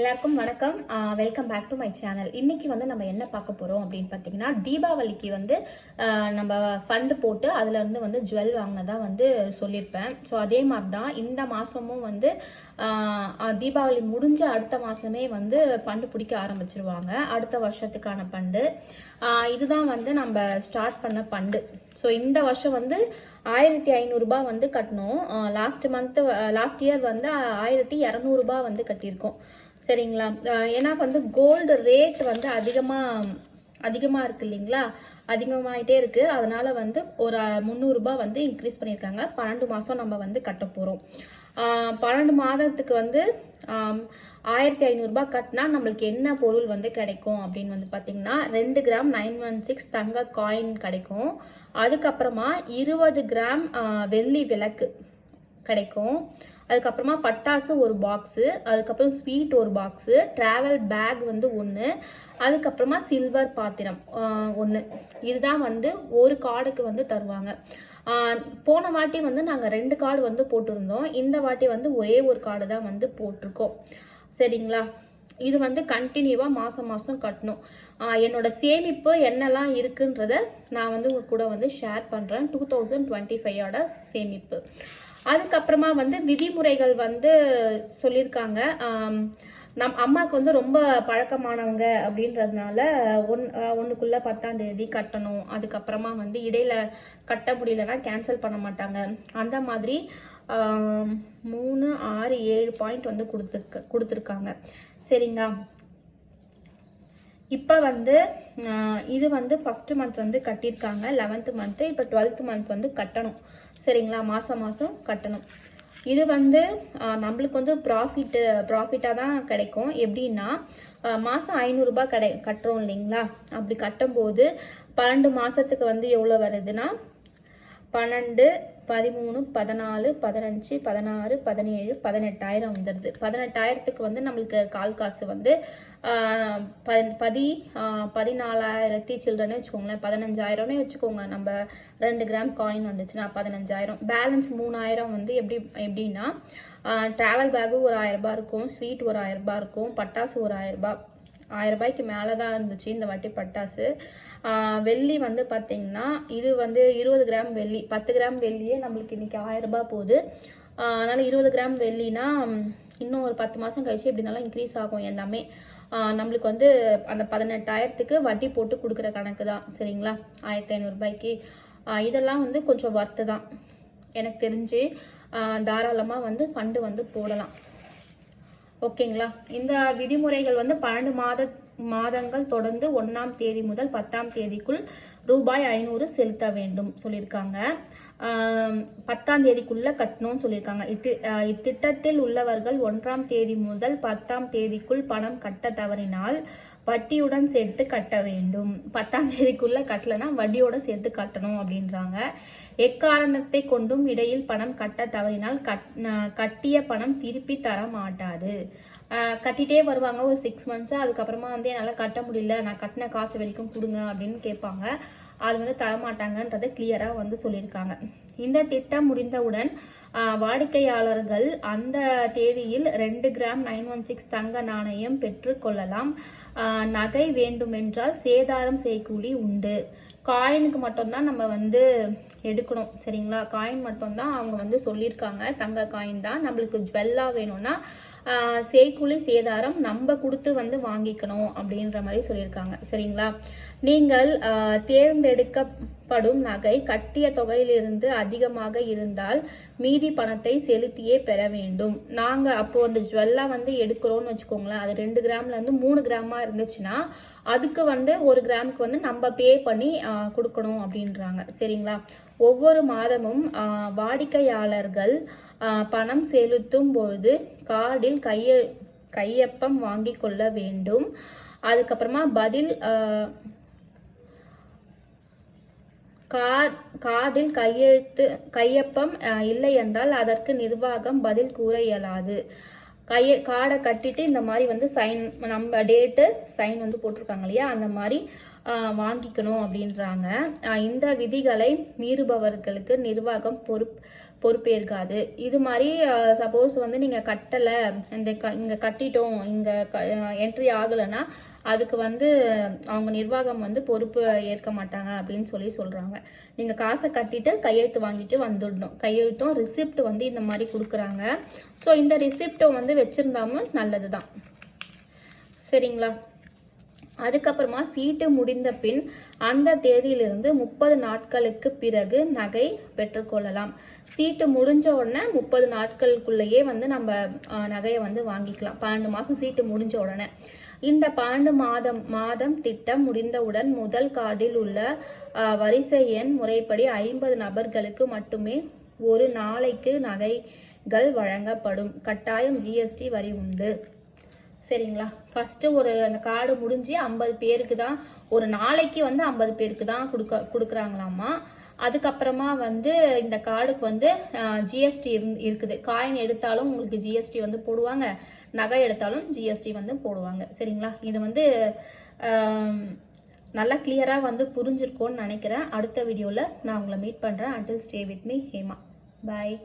எல்லாருக்கும் வணக்கம். Welcome back to my channel இன்னைக்கு வந்து நம்ம என்ன பார்க்க போறோம் அப்படின்னு பார்த்தீங்கன்னா தீபாவளிக்கு வந்து நம்ம ஃபண்டு போட்டு அதுல இருந்து வந்து ஜுவல் வாங்கினதா வந்து சொல்லியிருப்பேன். ஸோ அதே மாதிரி தான் இந்த மாசமும் வந்து தீபாவளி முடிஞ்ச அடுத்த மாசமே வந்து பண்டு பிடிக்க ஆரம்பிச்சிருவாங்க. அடுத்த வருஷத்துக்கான பண்டு. இதுதான் வந்து நம்ம ஸ்டார்ட் பண்ண பண்டு. ஸோ இந்த வருஷம் வந்து ஆயிரத்தி ஐநூறுரூபா வந்து கட்டணும். லாஸ்ட் மந்த் லாஸ்ட் இயர் வந்து ஆயிரத்தி இரநூறுபா வந்து கட்டியிருக்கோம். சரிங்களா? ஏன்னா வந்து கோல்டு ரேட் வந்து அதிகமாக அதிகமாக இருக்குது இல்லைங்களா? அதிகமாகிட்டே இருக்குது அதனால் வந்து ஒரு முந்நூறுரூபா வந்து இன்க்ரீஸ் பண்ணியிருக்காங்க. பன்னெண்டு மாதம் நம்ம வந்து கட்ட போகிறோம் பன்னெண்டு மாதத்துக்கு வந்து ஆயிரத்தி ஐநூறுரூபா கட்டினா நம்மளுக்கு என்ன பொருள் வந்து கிடைக்கும் அப்படின்னு வந்து பார்த்தீங்கன்னா ரெண்டு கிராம் நைன் ஒன் சிக்ஸ் தங்க காயின் கிடைக்கும். அதுக்கப்புறமா இருபது கிராம் வெள்ளி விளக்கு கிடைக்கும். அதுக்கப்புறமா பட்டாசு ஒரு பாக்ஸு அதுக்கப்புறம் ஸ்வீட் ஒரு பாக்ஸு ட்ராவல் பேக் வந்து ஒன்று அதுக்கப்புறமா சில்வர் பாத்திரம் ஒன்று இதுதான் வந்து ஒரு கார்டுக்கு வந்து தருவாங்க. போன வாட்டி வந்து நாங்கள் ரெண்டு கார்டு வந்து போட்டிருந்தோம். இந்த வாட்டி வந்து ஒரே ஒரு கார்டு தான் வந்து போட்டிருக்கோம். சரிங்களா? இது வந்து கண்டினியூவாக மாதம் மாதம் கட்டணும். என்னோட சேமிப்பு என்னெல்லாம் இருக்குன்றத நான் வந்து உங்க கூட வந்து ஷேர் பண்ணுறேன் டூ தௌசண்ட் டுவெண்ட்டி ஃபைவோட சேமிப்பு. அதுக்கப்புறமா வந்து விதிமுறைகள் வந்து சொல்லியிருக்காங்க. நம் அம்மாவுக்கு வந்து ரொம்ப பழக்கமானவங்க அப்படின்றதுனால ஒன் ஒன்றுக்குள்ளே பத்தாம் தேதி கட்டணும். அதுக்கப்புறமா வந்து இடையில கட்ட முடியலன்னா கேன்சல் பண்ண மாட்டாங்க. அந்த மாதிரி மூணு ஆறு ஏழு பாயிண்ட் வந்து கொடுத்துருக்க கொடுத்துருக்காங்க. சரிங்களா? இப்போ வந்து இது வந்து ஃபஸ்ட்டு மந்த் வந்து கட்டியிருக்காங்க. லெவன்த்து மந்த்து இப்போ டுவெல்த் மந்த் வந்து கட்டணும். சரிங்களா? மாதம் மாதம் கட்டணும். இது வந்து நம்மளுக்கு வந்து ப்ராஃபிட்டு ப்ராஃபிட்டாக தான் கிடைக்கும். எப்படின்னா மாதம் ஐநூறுரூபா கடை கட்டுறோம் இல்லைங்களா? அப்படி கட்டும்போது பன்னெண்டு மாதத்துக்கு வந்து எவ்வளோ வருதுன்னா பன்னெண்டு பதிமூணு பதினாலு பதினஞ்சு பதினாறு பதினேழு பதினெட்டாயிரம் வந்துடுது பதினெட்டாயிரத்துக்கு வந்து நம்மளுக்கு கால் காசு வந்து பதி- பதினாலாயிரத்தி சில்ட்ரனே வச்சுக்கோங்களேன். பதினஞ்சாயிரம்னே வச்சுக்கோங்க. நம்ம ரெண்டு கிராம் காயின் வந்துச்சுன்னா பதினஞ்சாயிரம். பேலன்ஸ் மூணாயிரம் வந்து எப்படி எப்படின்னா ட்ராவல் பேக்கு ஒரு ஆயிரம் ரூபாய் இருக்கும். ஸ்வீட் ஒரு ஆயிரம் ரூபாய் இருக்கும். பட்டாசு ஒரு ஆயிரம் ரூபாய். ஆயிரம் ரூபாய்க்கு மேலே தான் இருந்துச்சு இந்த வாட்டி பட்டாசு. வெள்ளி வந்து பார்த்தீங்கன்னா இது வந்து இருபது கிராம் வெள்ளி பத்து கிராம் வெள்ளியே நம்மளுக்கு இன்றைக்கி ஆயிரம் ரூபாய் போகுது. அதனால் இருபது கிராம் வெள்ளினா இன்னும் ஒரு பத்து மாதம் கழிச்சு எப்படி இருந்தாலும் இன்க்ரீஸ் ஆகும் எல்லாமே. நம்மளுக்கு வந்து அந்த பதினெட்டாயிரத்துக்கு வட்டி போட்டு கொடுக்குற கணக்கு தான் சரிங்களா? ஆயிரத்தி ஐநூறுரூபாய்க்கு இதெல்லாம் வந்து கொஞ்சம் ஒர்த்து தான். எனக்கு தெரிஞ்சு தாராளமாக வந்து ஃபண்டு வந்து போடலாம். ஓகேங்களா? இந்த விதிமுறைகள் வந்து பன்னெண்டு மாத மாதங்கள் தொடர்ந்து ஒன்றாம் தேதி முதல் பத்தாம் தேதிக்குள் ரூபாய் ஐநூறு செலுத்த வேண்டும் சொல்லியிருக்காங்க. பத்தாம் தேதிக்குள்ள கட்டணும்னு சொல்லியிருக்காங்க. இத்தி இத்திட்டத்தில் உள்ளவர்கள் ஒன்றாம் தேதி முதல் பத்தாம் தேதிக்குள் பணம் கட்ட தவறினால் வட்டியுடன் சேர்த்து கட்ட வேண்டும். பத்தாம் தேதிக்குள்ள கட்டலைன்னா வட்டியோட சேர்த்து கட்டணும் அப்படின்றாங்க. எக்காரணத்தை கொண்டும் இடையில் பணம் கட்ட தவறினால் கட் கட்டிய பணம் திருப்பி தர மாட்டாது கட்டிகிட்டே கட்டிட்டே வருவாங்க ஒரு சிக்ஸ் மந்த்ஸ் அதுக்கப்புறமா வந்து என்னால் கட்ட முடியல நான் கட்டின காசு வரைக்கும் கொடுங்க அப்படின்னு கேட்பாங்க. அது வந்து தரமாட்டாங்கன்றதை கிளியராக வந்து சொல்லியிருக்காங்க. இந்த திட்டம் முடிந்தவுடன் வாடிக்கையாளர்கள் அந்த தேதியில் ரெண்டு கிராம் நைன் ஒன் சிக்ஸ் தங்க நாணயம் பெற்றுக்கொள்ளலாம் கொள்ளலாம். நகை வேண்டுமென்றால் சேதாரம் செய்யக்கூலி உண்டு. காயினுக்கு மட்டும்தான் நம்ம வந்து எடுக்கணும் சரிங்களா? காயின் மட்டும்தான் அவங்க வந்து சொல்லியிருக்காங்க. தங்க காயின் தான் நம்மளுக்கு ஜுவல்லாக வேணும்னா சேக்குழி சேதாரம் நம்ம கொடுத்து வந்து வாங்கிக்கணும் அப்படின்ற மாதிரி சொல்லியிருக்காங்க. சரிங்களா? நீங்கள் தேர்ந்தெடுக்கப்படும் நகை கட்டிய தொகையிலிருந்து அதிகமாக இருந்தால் மீதி பணத்தை செலுத்தியே பெற வேண்டும். நாங்கள் அப்போது அந்த ஜுவல்லாக வந்து எடுக்கிறோம்னு வச்சுக்கோங்களேன். அது ரெண்டு கிராம்லேருந்து மூணு கிராமாக இருந்துச்சுன்னா அதுக்கு வந்து ஒரு கிராமுக்கு வந்து நம்ம பே பண்ணி கொடுக்கணும் அப்படின்றாங்க. சரிங்களா? ஒவ்வொரு மாதமும் வாடிக்கையாளர்கள் பணம் செலுத்தும் போது கார்டில் கைய கையொப்பம் வாங்கி கொள்ள வேண்டும். அதுக்கப்புறமா பதில் ஆஹ் கார்டில் கையெழுத்து கையொப்பம் இல்லை என்றால் அதற்கு நிர்வாகம் பதில் கூற இயலாது. கைய கார்டை கட்டிட்டு இந்த மாதிரி வந்து சைன் நம்ம டேட்டு சைன் வந்து போட்டிருக்காங்க இல்லையா? அந்த மாதிரி வாங்கிக்கணும் அப்படின்றாங்க. இந்த விதிகளை மீறுபவர்களுக்கு நிர்வாகம் பொறுப்பு பொறுப்பேற்காது. இது மாதிரி சப்போஸ் வந்து நீங்கள் கட்டலை இந்த க இங்கே கட்டிட்டோம் இங்கே என்ட்ரி ஆகலைன்னா அதுக்கு வந்து அவங்க நிர்வாகம் வந்து பொறுப்பு ஏற்க மாட்டாங்க அப்படின்னு சொல்லி சொல்கிறாங்க நீங்கள் காசை கட்டிட்டு கையெழுத்து வாங்கிட்டு வந்துடணும். கையெழுத்தும் ரிசிப்ட் வந்து இந்த மாதிரி கொடுக்குறாங்க. ஸோ இந்த ரிசிப்டை வந்து வச்சுருந்தாமல் நல்லது தான் சரிங்களா? அதுக்கப்புறமா சீட்டு முடிந்த பின் அந்த தேதியிலிருந்து முப்பது நாட்களுக்கு பிறகு நகை பெற்றுக்கொள்ளலாம். சீட்டு முடிஞ்ச உடனே முப்பது நாட்களுக்குள்ளேயே வந்து நம்ம நகையை வந்து வாங்கிக்கலாம். பன்னெண்டு மாதம் சீட்டு முடிஞ்ச உடனே. இந்த பன்னெண்டு மாதம் மாதம் திட்டம் முடிந்தவுடன் முதல் கார்டில் உள்ள வரிசை எண் முறைப்படி ஐம்பது நபர்களுக்கு மட்டுமே ஒரு நாளைக்கு நகைகள் வழங்கப்படும். கட்டாயம் ஜிஎஸ்டி வரி உண்டு. சரிங்களா? ஃபர்ஸ்ட் ஒரு அந்த கார்டு முடிஞ்சு ஐம்பது பேருக்கு தான் ஒரு நாளைக்கு வந்து ஐம்பது பேருக்கு தான் கொடுக்க கொடுக்குறாங்களாமா அதுக்கப்புறமா வந்து இந்த கார்டுக்கு வந்து ஜிஎஸ்டி இருக்குது. காயின் எடுத்தாலும் உங்களுக்கு ஜிஎஸ்டி வந்து போடுவாங்க. நகை எடுத்தாலும் ஜிஎஸ்டி வந்து போடுவாங்க. சரிங்களா? இது வந்து நல்லா கிளியராக வந்து புரிஞ்சிருக்கோன்னு நினைக்கிறேன். அடுத்த வீடியோவில் நான் உங்களை மீட் பண்ணுறேன் until stay with me Hema. Bye